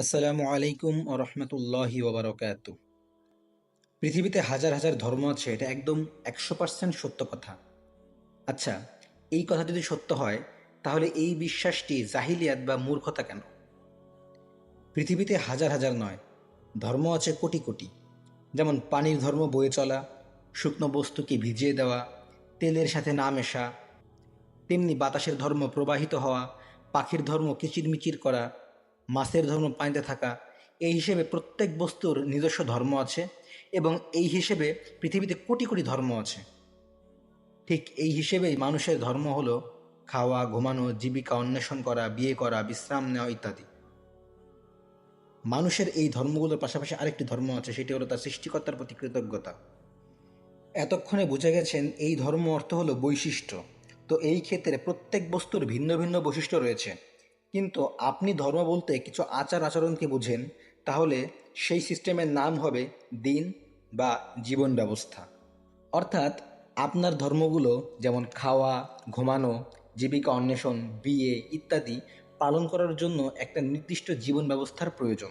আসসালামু আলাইকুম রহমতুল্লাহি ওবরাকাতু পৃথিবীতে হাজার হাজার ধর্ম আছে, এটা একদম একশো পার্সেন্ট সত্য কথা। আচ্ছা এই কথা যদি সত্য হয়, তাহলে এই বিশ্বাসটি জাহিলিয়াত বা মূর্খতা কেন? পৃথিবীতে হাজার হাজার নয়, ধর্ম আছে কোটি কোটি। যেমন পানির ধর্ম বয়ে চলা, শুকনো বস্তুকে ভিজিয়ে দেওয়া, তেলের সাথে না মেশা, তেমনি বাতাসের ধর্ম প্রবাহিত হওয়া, পাখির ধর্ম কিচিরমিচির করা মাছের ধর্ম পানিতে থাকা, এই হিসেবে প্রত্যেক বস্তুর নিজস্ব ধর্ম আছে এবং এই হিসেবে পৃথিবীতে কোটি কোটি ধর্ম আছে। ঠিক এই হিসেবেই মানুষের ধর্ম হল খাওয়া, ঘুমানো, জীবিকা অন্বেষণ করা, বিয়ে করা, বিশ্রাম নেওয়া ইত্যাদি। মানুষের এই ধর্মগুলোর পাশাপাশি আরেকটি ধর্ম আছে, সেটি হলো তার সৃষ্টিকর্তার প্রতি কৃতজ্ঞতা। এতক্ষণে বুঝে গেছেন এই ধর্ম অর্থ হলো বৈশিষ্ট্য। তো এই ক্ষেত্রে প্রত্যেক বস্তুর ভিন্ন ভিন্ন বৈশিষ্ট্য রয়েছে। কিন্তু আপনি ধর্ম বলতে কিছু আচার আচরণকে বুঝেন, তাহলে সেই সিস্টেমের নাম হবে দিন বা জীবন ব্যবস্থা। অর্থাৎ আপনার ধর্মগুলো যেমন খাওয়া, ঘুমানো, জীবিকা অন্বেষণ, বিয়ে ইত্যাদি পালন করার জন্য একটা নির্দিষ্ট জীবন ব্যবস্থার প্রয়োজন।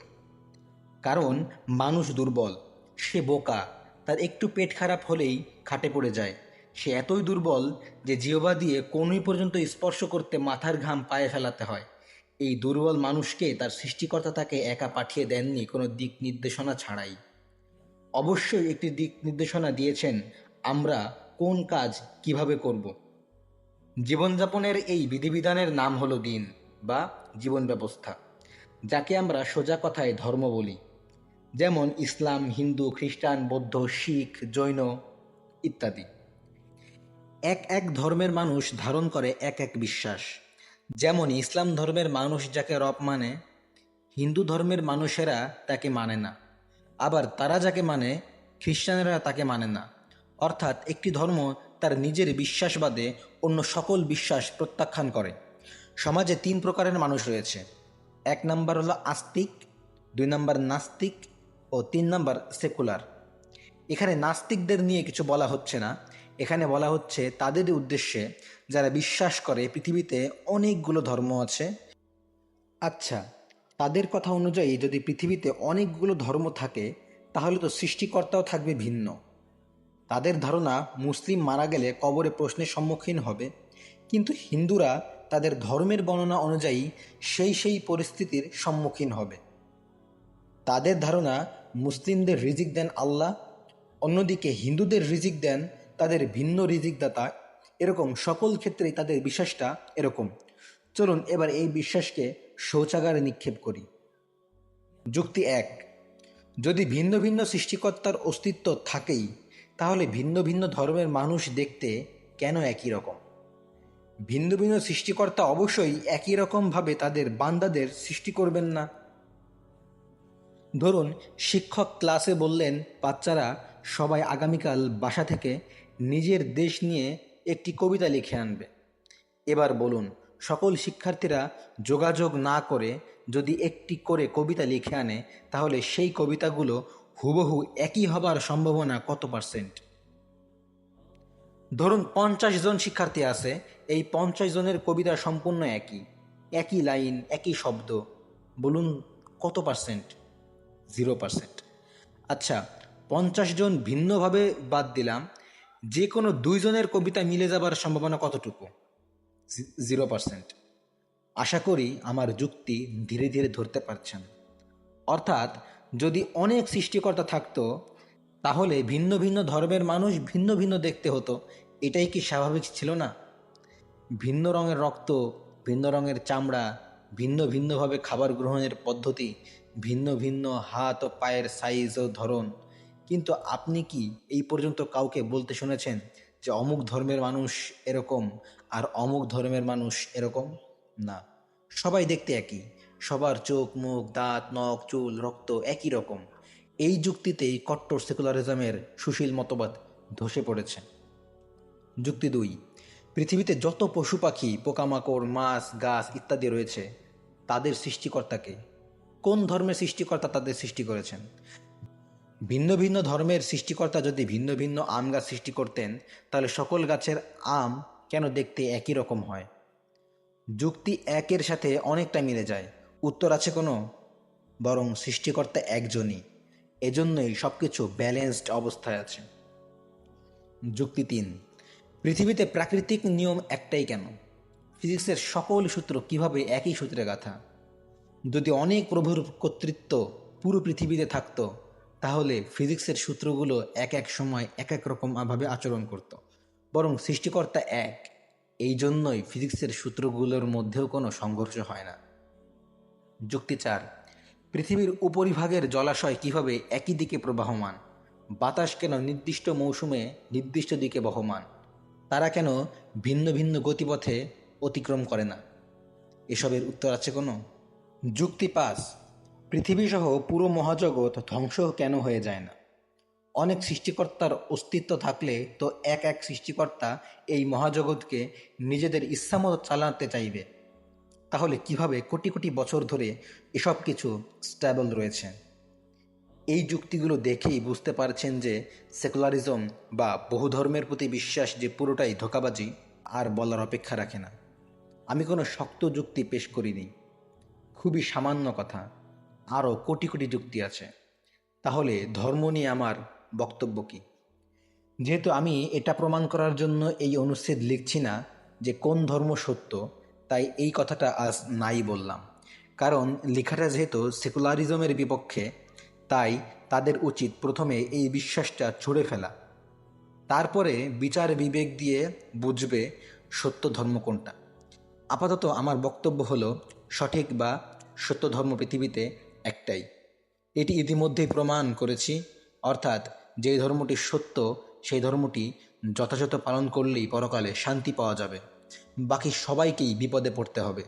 কারণ মানুষ দুর্বল, সে বোকা, তার একটু পেট খারাপ হলেই খাটে পড়ে যায়। সে এতই দুর্বল যে জিহবা দিয়ে কোনোই পর্যন্ত স্পর্শ করতে মাথার ঘাম পায়ে ফেলাতে হয়। এই দুর্বল মানুষকে তার সৃষ্টিকর্তা তাকে একা পাঠিয়ে দেননি, কোনো দিক নির্দেশনা ছাড়াই। অবশ্যই একটি দিক নির্দেশনা দিয়েছেন, আমরা কোন কাজ কীভাবে করব। জীবনযাপনের এই বিধিবিধানের নাম হলো দিন বা জীবন ব্যবস্থা যাকে আমরা সোজা কথায় ধর্ম বলি। যেমন ইসলাম, হিন্দু, খ্রিস্টান, বৌদ্ধ, শিখ, জৈন ইত্যাদি। এক এক ধর্মের মানুষ ধারণ করে এক এক বিশ্বাস। যেমন ইসলাম ধর্মের মানুষ যাকে রব মানে হিন্দু ধর্মের মানুষেরা তাকে মানে না। আবার তারা যাকে মানে খ্রিস্টানেরা তাকে মানে না। অর্থাৎ একটি ধর্ম তার নিজের বিশ্বাস বাদে অন্য সকল বিশ্বাস প্রত্যাখ্যান করে। সমাজে তিন প্রকারের মানুষ রয়েছে। এক নাম্বার হলো আস্তিক, দুই নাম্বার নাস্তিক ও তিন নাম্বার সেকুলার। এখানে নাস্তিকদের নিয়ে কিছু বলা হচ্ছে না। এখানে বলা হচ্ছে তাদের উদ্দেশ্যে যারা বিশ্বাস করে পৃথিবীতে অনেকগুলো ধর্ম আছে। আচ্ছা তাদের কথা অনুযায়ী যদি পৃথিবীতে অনেকগুলো ধর্ম থাকে, তাহলে তো সৃষ্টিকর্তাও থাকবে ভিন্ন। তাদের ধারণা, মুসলিম মারা গেলে কবরে প্রশ্নের সম্মুখীন হবে। কিন্তু হিন্দুরা তাদের ধর্মের বর্ণনা অনুযায়ী সেই সেই পরিস্থিতির সম্মুখীন হবে। তাদের ধারণা, মুসলিমদের রিজিক দেন আল্লাহ, অন্যদিকে হিন্দুদের রিজিক দেন তাদের ভিন্ন রিজিকদাতা, এরকম সকল ক্ষেত্রেই তাদের বিশ্বাসটা এরকম। চলুন এবার এই বিশ্বাসকে শৌচাগারে নিক্ষেপ করি। যুক্তি এক, যদি ভিন্ন ভিন্ন সৃষ্টিকর্তার অস্তিত্ব থাকেই, তাহলে ভিন্ন ভিন্ন ধর্মের মানুষ দেখতে কেন একই রকম? ভিন্ন ভিন্ন সৃষ্টিকর্তা অবশ্যই একই রকমভাবে তাদের বান্দাদের সৃষ্টি করবেন না। ধরুন, শিক্ষক ক্লাসে বললেন, বাচ্চারা সবাই আগামীকাল বাসা থেকে নিজের দেশ নিয়ে একটি কবিতা লিখে আনবে। এবার বলুন, সকল শিক্ষার্থীরা যোগাযোগ না করে যদি একটি করে কবিতা লিখে আনে, তাহলে সেই কবিতাগুলো হুবহু একই হবার সম্ভাবনা কত পার্সেন্ট? ধরুন, পঞ্চাশ জন শিক্ষার্থী আছে, এই পঞ্চাশ জনের কবিতা সম্পূর্ণ একই। একই লাইন, একই শব্দ, বলুন কত পার্সেন্ট? Zero percent. আচ্ছা পঞ্চাশ জন ভিন্নভাবে বাদ দিলাম যে কোনো দুইজনের কবিতা মিলে যাবার সম্ভাবনা কতটুকু? Zero percent. আশা করি আমার যুক্তি ধীরে ধীরে ধরতে পারছেন। অর্থাৎ যদি অনেক সৃষ্টিকর্তা থাকতো, তাহলে ভিন্ন ভিন্ন ধর্মের মানুষ ভিন্ন ভিন্ন দেখতে হতো। এটাই কি স্বাভাবিক ছিল না? ভিন্ন রঙের রক্ত, ভিন্ন রঙের চামড়া, ভিন্ন ভিন্নভাবে খাবার গ্রহণের পদ্ধতি, ভিন্ন ভিন্ন হাত ও পায়ের সাইজ ও ধরন কিন্তু আপনি কি এই পর্যন্ত কাউকে বলতে শুনেছেন যে অমুক ধর্মের মানুষ এরকম আর অমুক ধর্মের মানুষ এরকম? না। সবাই দেখতে একই। সবার চোখ, মুখ, দাঁত, নখ, চুল, রক্ত একই রকম। এই যুক্তিতেই কট্টর সেকুলারিজমের সুশীল মতবাদ ধসে পড়েছে। যুক্তি দুই। পৃথিবীতে যত পশু পাখি, পোকামাকড়, মাছ, গাছ ইত্যাদি রয়েছে, তাদের সৃষ্টিকর্তাকে কোন ধর্মের সৃষ্টিকর্তা তাদের সৃষ্টি করেছেন? ভিন্ন ভিন্ন ধর্মের সৃষ্টিকর্তা যদি ভিন্ন ভিন্ন আম গাছ সৃষ্টি করতেন, তাহলে সকল গাছের আম কেন দেখতে একই রকম হয়? যুক্তি একের সাথে অনেকটা মিলে যায়। উত্তর আছে কোনো? বরং সৃষ্টিকর্তা একজনই। এজন্যই সব কিছু ব্যালেন্সড অবস্থায় আছে। যুক্তি তিন, পৃথিবীতে প্রাকৃতিক নিয়ম একটাই কেন? ফিজিক্সের সকল সূত্র কীভাবে একই সূত্রে গাথা? যদি অনেক প্রভুর কর্তৃত্ব পুরো পৃথিবীতে থাকতো তাহলে ফিজিক্সের সূত্রগুলো এক এক সময় এক এক রকম ভাবে আচরণ করত। বরং সৃষ্টিকর্তা এক, এই জন্যই ফিজিক্সের সূত্রগুলোর মধ্যেও কোনো সংঘর্ষ হয় না। যুক্তি চার, পৃথিবীর উপরিভাগের জলাশয় কীভাবে একই দিকে প্রবাহমান? বাতাস কেন নির্দিষ্ট মৌসুমে নির্দিষ্ট দিকে বহমান? তারা কেন ভিন্ন ভিন্ন গতিপথে অতিক্রম করে না? এসবের উত্তর আছে কোনো? যুক্তি পাঁচ পৃথিবীসহ পুরো মহাজগৎ ধ্বংস কেন হয়ে যায় না? অনেক সৃষ্টিকর্তার অস্তিত্ব থাকলে তো এক এক সৃষ্টিকর্তা এই মহাজগৎকে নিজেদের ইচ্ছামতো চালাতে চাইবে। তাহলে কীভাবে কোটি কোটি বছর ধরে এসব কিছু স্ট্যাবল রয়েছে? এই যুক্তিগুলো দেখেই বুঝতে পারছেন যে সেকুলারিজম বা বহু ধর্মের প্রতি বিশ্বাস যে পুরোটাই ধোকাবাজি আর বলার অপেক্ষা রাখে না। আমি কোনো শক্ত যুক্তি পেশ করিনি। খুবই সামান্য কথা। আরও কোটি কোটি যুক্তি আছে। তাহলে ধর্ম নিয়ে আমার বক্তব্য কী? যেহেতু আমি এটা প্রমাণ করার জন্য এই অনুচ্ছেদ লিখছি না যে কোন ধর্ম সত্য, তাই এই কথাটা আজ নাই বললাম। কারণ লেখাটা যেহেতু সেকুলারিজমের বিপক্ষে, তাই তাদের উচিত প্রথমে এই বিশ্বাসটা ছুঁড়ে ফেলা। তারপরে বিচার বিবেক দিয়ে বুঝবে সত্য ধর্ম কোনটা। আপাতত আমার বক্তব্য হলো সঠিক বা সত্য ধর্ম পৃথিবীতে একটাই। এটি ইতিমধ্যেই প্রমাণ করেছি, অর্থাৎ যে ধর্মটি সত্য, সেই ধর্মটি যথাযথ পালন করলেই পরকালে শান্তি পাওয়া যাবে। বাকি সবাইকেই বিপদে পড়তে হবে।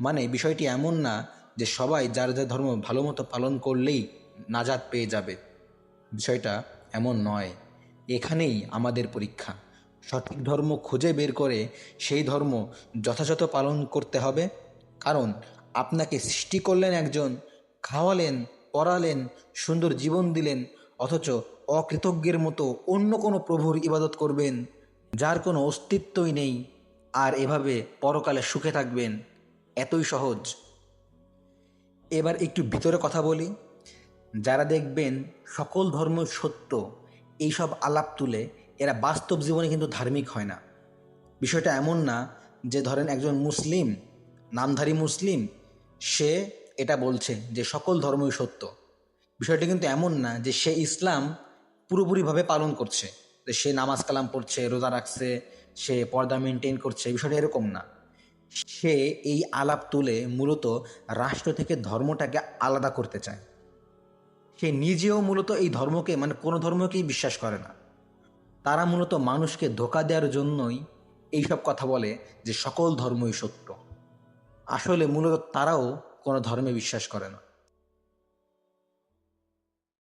মানে বিষয়টি এমন না যে সবাই যার যার ধর্ম ভালো মতো পালন করলেই নাজাদ পেয়ে যাবে। বিষয়টা এমন নয়। এখানেই আমাদের পরীক্ষা। সঠিক ধর্ম খুঁজে বের করে সেই ধর্ম যথাযথ পালন করতে হবে। কারণ আপনাকে সৃষ্টি করলেন একজন খাওয়ালেন, পড়ালেন, সুন্দর জীবন দিলেন, অথচ অকৃতজ্ঞের মতো অন্য কোনো প্রভুর ইবাদত করবেন, যার কোনো অস্তিত্বই নেই, আর এভাবে পরকালে সুখে থাকবেন, এতই সহজ। এবার একটু ভিতরে কথা বলি। যারা দেখবেন সকল ধর্ম সত্য, এইসব আলাপ তুলে, এরা বাস্তব জীবনে কিন্তু ধার্মিক হয় না। বিষয়টা এমন না যে ধরেন একজন মুসলিম, নামধারী মুসলিম, সে এটা বলছে যে সকল ধর্মই সত্য। বিষয়টি কিন্তু এমন না যে সে ইসলাম পুরোপুরিভাবে পালন করছে, যে সে নামাজ কালাম পড়ছে, রোজা রাখছে, সে পর্দা মেনটেন করছে বিষয়টা এরকম না। সে এই আলাপ তুলে মূলত রাষ্ট্র থেকে ধর্মটাকে আলাদা করতে চায়। সে নিজেও মূলত এই ধর্মকে মানে কোনো ধর্মকেই বিশ্বাস করে না। তারা মূলত মানুষকে ধোকা দেওয়ার জন্যই এইসব কথা বলে যে সকল ধর্মই সত্য। আসলে মূলত তারাও কোনো ধর্মে বিশ্বাস করে না।